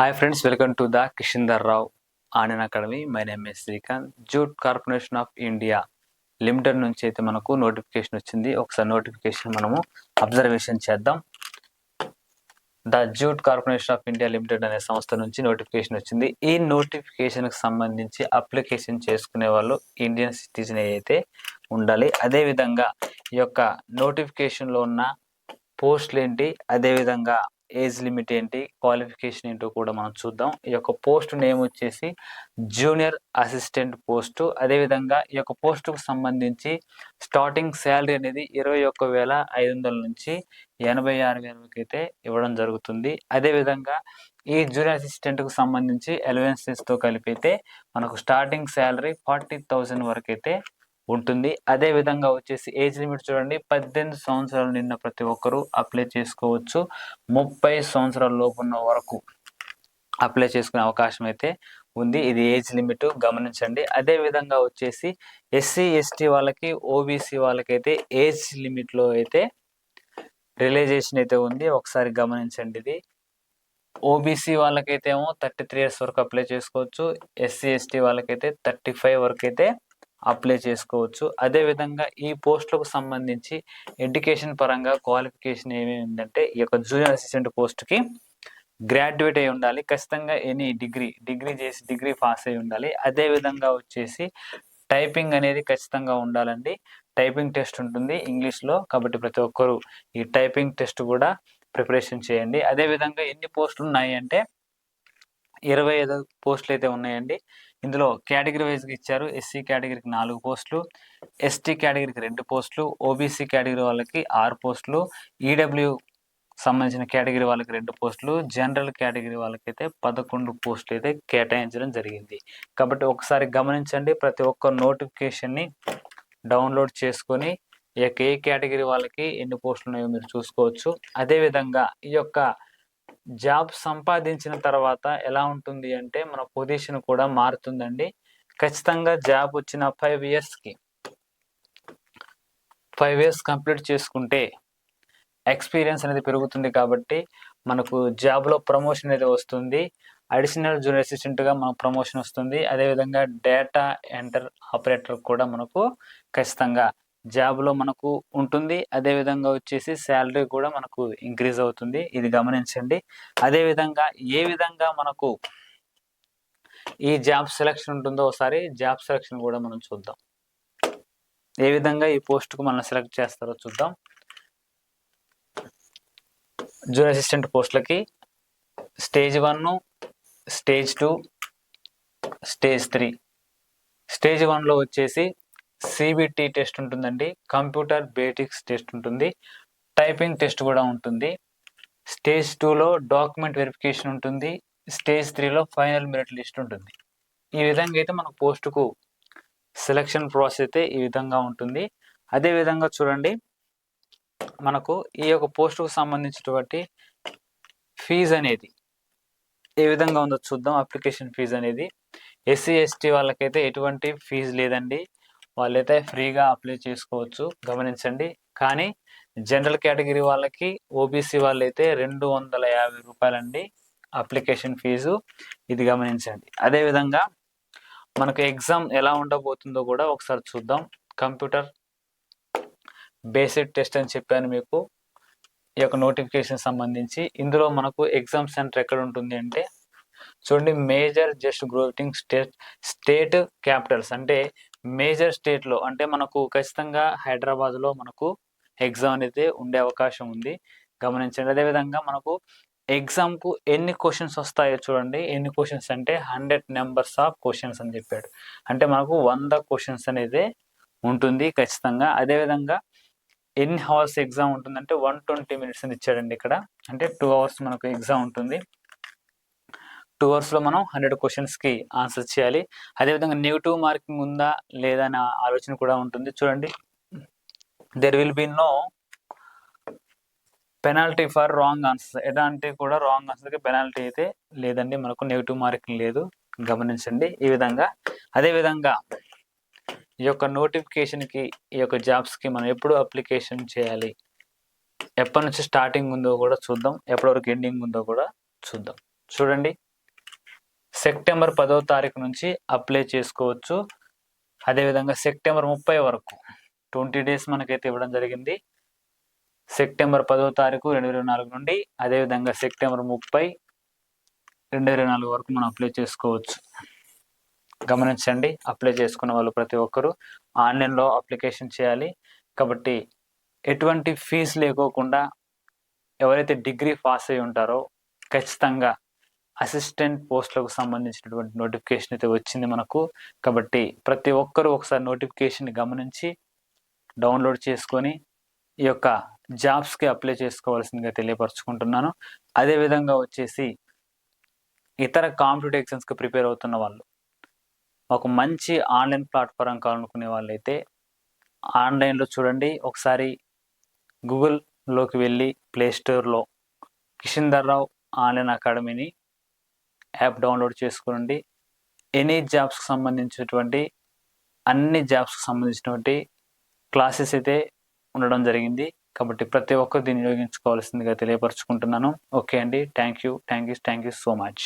Hi friends welcome to the Kishandhar Rao Anand academy my name is Srikanth jute corporation of India limited నుంచి అయితే మనకు notification వచ్చింది. ఒకసారి notification మనము observation చేద్దాం. The jute corporation of India limited అనే సంస్థ నుంచి నోటిఫికేషన్ వచ్చింది. ఈ నోటిఫికేషన్కి సంబంధించి అప్లికేషన్ చేసుకునే వాళ్ళు ఇండియన్ సిటిజన్ అయితే ఉండాలి. అదేవిధంగా ఈ యొక్క నోటిఫికేషన్లో ఉన్న పోస్టులు ఏంటి? అదేవిధంగా ఏజ్ లిమిట్ ఏంటి క్వాలిఫికేషన్ ఏంటో కూడా మనం చూద్దాం. ఈ యొక్క పోస్ట్ నేమ్ వచ్చేసి జూనియర్ అసిస్టెంట్ పోస్టు. అదేవిధంగా ఈ యొక్క పోస్టుకు సంబంధించి స్టార్టింగ్ శాలరీ అనేది ఇరవై ఒక్క వేల ఐదు వందల నుంచి ఎనభై ఆరు వేల వరకు అయితే ఇవ్వడం జరుగుతుంది. అదేవిధంగా ఈ జూనియర్ అసిస్టెంట్కు సంబంధించి అలవెన్సెస్తో కలిపి అయితే మనకు స్టార్టింగ్ శాలరీ ఫార్టీ థౌజండ్ వరకు అయితే ఉంటుంది. అదే విధంగా వచ్చేసి ఏజ్ లిమిట్ చూడండి. పద్దెనిమిది సంవత్సరాలు నిన్న ప్రతి ఒక్కరూ అప్లై చేసుకోవచ్చు. ముప్పై సంవత్సరాల లోపున్న వరకు అప్లై చేసుకునే అవకాశం అయితే ఉంది. ఇది ఏజ్ లిమిట్ గమనించండి. అదే విధంగా వచ్చేసి ఎస్సీ ఎస్టీ వాళ్ళకి ఓబీసీ వాళ్ళకైతే ఏజ్ లిమిట్లో అయితే రిలైజేషన్ అయితే ఉంది. ఒకసారి గమనించండి ఇది. ఓబీసీ వాళ్ళకైతే ఏమో థర్టీ త్రీ ఇయర్స్ వరకు అప్లై చేసుకోవచ్చు. ఎస్సీ ఎస్టీ వాళ్ళకైతే థర్టీ ఫైవ్ వరకు అయితే అప్లై చేసుకోవచ్చు. అదేవిధంగా ఈ పోస్టులకు సంబంధించి ఎడ్యుకేషన్ పరంగా క్వాలిఫికేషన్ ఏమి ఉందంటే ఈ యొక్క జూనియర్ అసిస్టెంట్ పోస్ట్కి గ్రాడ్యుయేట్ అయి ఉండాలి. ఖచ్చితంగా ఎనీ డిగ్రీ డిగ్రీ చేసి డిగ్రీ పాస్ అయి ఉండాలి. అదేవిధంగా వచ్చేసి టైపింగ్ అనేది ఖచ్చితంగా ఉండాలండి. టైపింగ్ టెస్ట్ ఉంటుంది ఇంగ్లీష్లో కాబట్టి ప్రతి ఒక్కరూ ఈ టైపింగ్ టెస్ట్ కూడా ప్రిపరేషన్ చేయండి. అదేవిధంగా ఎన్ని పోస్టులు ఉన్నాయి అంటే ఇరవై ఐదు పోస్టులు అయితే ఉన్నాయండి. ఇందులో కేటగిరీ వైజ్గా ఇచ్చారు. ఎస్సీ కేటగిరీకి నాలుగు పోస్టులు ఎస్టీ కేటగిరీకి రెండు పోస్టులు ఓబీసీ కేటగిరీ వాళ్ళకి ఆరు పోస్టులు ఈడబ్ల్యూ సంబంధించిన కేటగిరీ వాళ్ళకి రెండు పోస్టులు జనరల్ కేటగిరీ వాళ్ళకైతే పదకొండు పోస్టులు అయితే కేటాయించడం జరిగింది. కాబట్టి ఒకసారి గమనించండి ప్రతి ఒక్క నోటిఫికేషన్ని డౌన్లోడ్ చేసుకొని ఈ యొక్క ఏ కేటగిరీ వాళ్ళకి ఎన్ని పోస్టులు ఉన్నాయో మీరు చూసుకోవచ్చు. అదేవిధంగా ఈ యొక్క జాబ్ సంపాదించిన తర్వాత ఎలా ఉంటుంది అంటే మన పొజిషన్ కూడా మారుతుందండి. ఖచ్చితంగా జాబ్ వచ్చిన ఫైవ్ ఇయర్స్కి ఫైవ్ ఇయర్స్ కంప్లీట్ చేసుకుంటే ఎక్స్పీరియన్స్ అనేది పెరుగుతుంది కాబట్టి మనకు జాబ్లో ప్రమోషన్ అనేది వస్తుంది. అడిషనల్ జూనియర్ అసిస్టెంట్గా మనకు ప్రమోషన్ వస్తుంది. అదేవిధంగా డేటా ఎంటర్ ఆపరేటర్ కూడా మనకు ఖచ్చితంగా జాబ్లో మనకు ఉంటుంది. అదేవిధంగా వచ్చేసి శాలరీ కూడా మనకు ఇంక్రీజ్ అవుతుంది. ఇది గమనించండి. అదేవిధంగా ఏ విధంగా మనకు ఈ జాబ్ సెలక్షన్ ఉంటుందో ఒకసారి జాబ్ సెలక్షన్ కూడా మనం చూద్దాం. ఏ విధంగా ఈ పోస్ట్కు మనం సెలెక్ట్ చేస్తారో చూద్దాం. జూనియర్ అసిస్టెంట్ పోస్టులకి stage one stage two stage three. Stage వన్లో వచ్చేసి సిబిటి టెస్ట్ ఉంటుందండి. కంప్యూటర్ బేటిక్స్ టెస్ట్ ఉంటుంది. టైపింగ్ టెస్ట్ కూడా ఉంటుంది. స్టేజ్ టూలో డాక్యుమెంట్ వెరిఫికేషన్ ఉంటుంది. స్టేజ్ త్రీలో ఫైనల్ మెరిట్ లిస్ట్ ఉంటుంది. ఈ విధంగా అయితే మన పోస్టుకు సెలక్షన్ ప్రాసెస్ అయితే ఈ విధంగా ఉంటుంది. అదే విధంగా చూడండి. మనకు ఈ యొక్క పోస్టుకు సంబంధించినటువంటి ఫీజు అనేది ఏ విధంగా ఉందో చూద్దాం. అప్లికేషన్ ఫీజు అనేది. ఎస్సీ ఎస్టీ వాళ్ళకైతే ఎటువంటి ఫీజు లేదండి. వాళ్ళైతే ఫ్రీగా అప్లై చేసుకోవచ్చు గమనించండి. కానీ జనరల్ కేటగిరీ వాళ్ళకి ఓబీసీ వాళ్ళైతే రెండు వందల యాభై రూపాయలండి అప్లికేషన్ ఫీజు ఇది గమనించండి. అదేవిధంగా మనకు ఎగ్జామ్ ఎలా ఉండబోతుందో కూడా ఒకసారి చూద్దాం. కంప్యూటర్ బేసిక్ టెస్ట్ అని చెప్పాను మీకు. ఈ యొక్క నోటిఫికేషన్ సంబంధించి. ఇందులో మనకు ఎగ్జామ్ సెంటర్ ఎక్కడ ఉంటుంది అంటే చూడండి మేజర్ జస్ట్ గ్రోటింగ్ స్టేట్ స్టేట్ క్యాపిటల్స్ అంటే మేజర్ స్టేట్లో అంటే మనకు ఖచ్చితంగా హైదరాబాద్లో మనకు ఎగ్జామ్ అనేది ఉండే అవకాశం ఉంది. గమనించండి. అదేవిధంగా మనకు ఎగ్జామ్కు ఎన్ని క్వశ్చన్స్ వస్తాయో చూడండి. ఎన్ని క్వశ్చన్స్ అంటే హండ్రెడ్ నెంబర్స్ ఆఫ్ క్వశ్చన్స్ అని చెప్పాడు. అంటే మనకు వంద క్వశ్చన్స్ అనేది ఉంటుంది ఖచ్చితంగా. అదేవిధంగా ఎన్ని అవర్స్ ఎగ్జామ్ ఉంటుందంటే వన్ ట్వంటీ మినిట్స్ అని ఇచ్చాడండి ఇక్కడ. అంటే టూ అవర్స్ మనకు ఎగ్జామ్ ఉంటుంది. టూ అవర్స్లో మనం హండ్రెడ్ క్వశ్చన్స్కి ఆన్సర్ చేయాలి. అదేవిధంగా నెగిటివ్ మార్కింగ్ ఉందా లేదా అనే ఆలోచన కూడా ఉంటుంది. చూడండి. There will be no penalty for wrong answer ఎలాంటి కూడా రాంగ్ ఆన్సర్కి పెనాల్టీ అయితే లేదండి. మనకు నెగిటివ్ మార్కింగ్ లేదు. గమనించండి. ఈ విధంగా. అదేవిధంగా ఈ యొక్క నోటిఫికేషన్కి ఈ యొక్క జాబ్స్కి మనం ఎప్పుడు అప్లికేషన్ చేయాలి? ఎప్పటి నుంచి స్టార్టింగ్ ఉందో కూడా చూద్దాం. ఎప్పటివరకు ఎండింగ్ ఉందో కూడా చూద్దాం. చూడండి. సెప్టెంబర్ పదో తారీఖు నుంచి అప్లై చేసుకోవచ్చు. అదేవిధంగా సెప్టెంబర్ ముప్పై వరకు ట్వంటీ డేస్ మనకైతే ఇవ్వడం జరిగింది. సెప్టెంబర్ పదో తారీఖు రెండు వేల నాలుగు నుండి అదేవిధంగా సెప్టెంబర్ ముప్పై రెండు ఇరవై నాలుగు వరకు మనం అప్లై చేసుకోవచ్చు. గమనించండి అప్లై చేసుకున్న వాళ్ళు ప్రతి ఒక్కరూ ఆన్లైన్లో అప్లికేషన్ చేయాలి. కాబట్టి ఎటువంటి ఫీజు లేకోకుండా ఎవరైతే డిగ్రీ పాస్ అయి ఉంటారో ఖచ్చితంగా అసిస్టెంట్ పోస్టులకు సంబంధించినటువంటి నోటిఫికేషన్ అయితే వచ్చింది మనకు. కాబట్టి ప్రతి ఒక్కరూ ఒకసారి నోటిఫికేషన్ గమనించి డౌన్లోడ్ చేసుకొని ఈ యొక్క జాబ్స్కి అప్లై చేసుకోవాల్సిందిగా తెలియపరచుకుంటున్నాను. అదేవిధంగా వచ్చేసి ఇతర కాంపిటేటివ్ ఎగ్జామ్స్కి ప్రిపేర్ అవుతున్న వాళ్ళు ఒక మంచి ఆన్లైన్ ప్లాట్ఫారం కావాలనుకునే వాళ్ళైతే ఆన్లైన్లో చూడండి. ఒకసారి గూగుల్లోకి వెళ్ళి ప్లే స్టోర్లో రావు ఆన్లైన్ అకాడమీని యాప్ డౌన్లోడ్ చేసుకోండి. ఎనీ జాబ్స్కి సంబంధించినటువంటి అన్ని జాబ్స్కి సంబంధించినటువంటి క్లాసెస్ అయితే ఉండడం జరిగింది. కాబట్టి ప్రతి ఒక్కరు దీన్ని వినియోగించుకోవాల్సిందిగా తెలియపరచుకుంటున్నాను. ఓకే అండి. Thank you thank you thank you so much.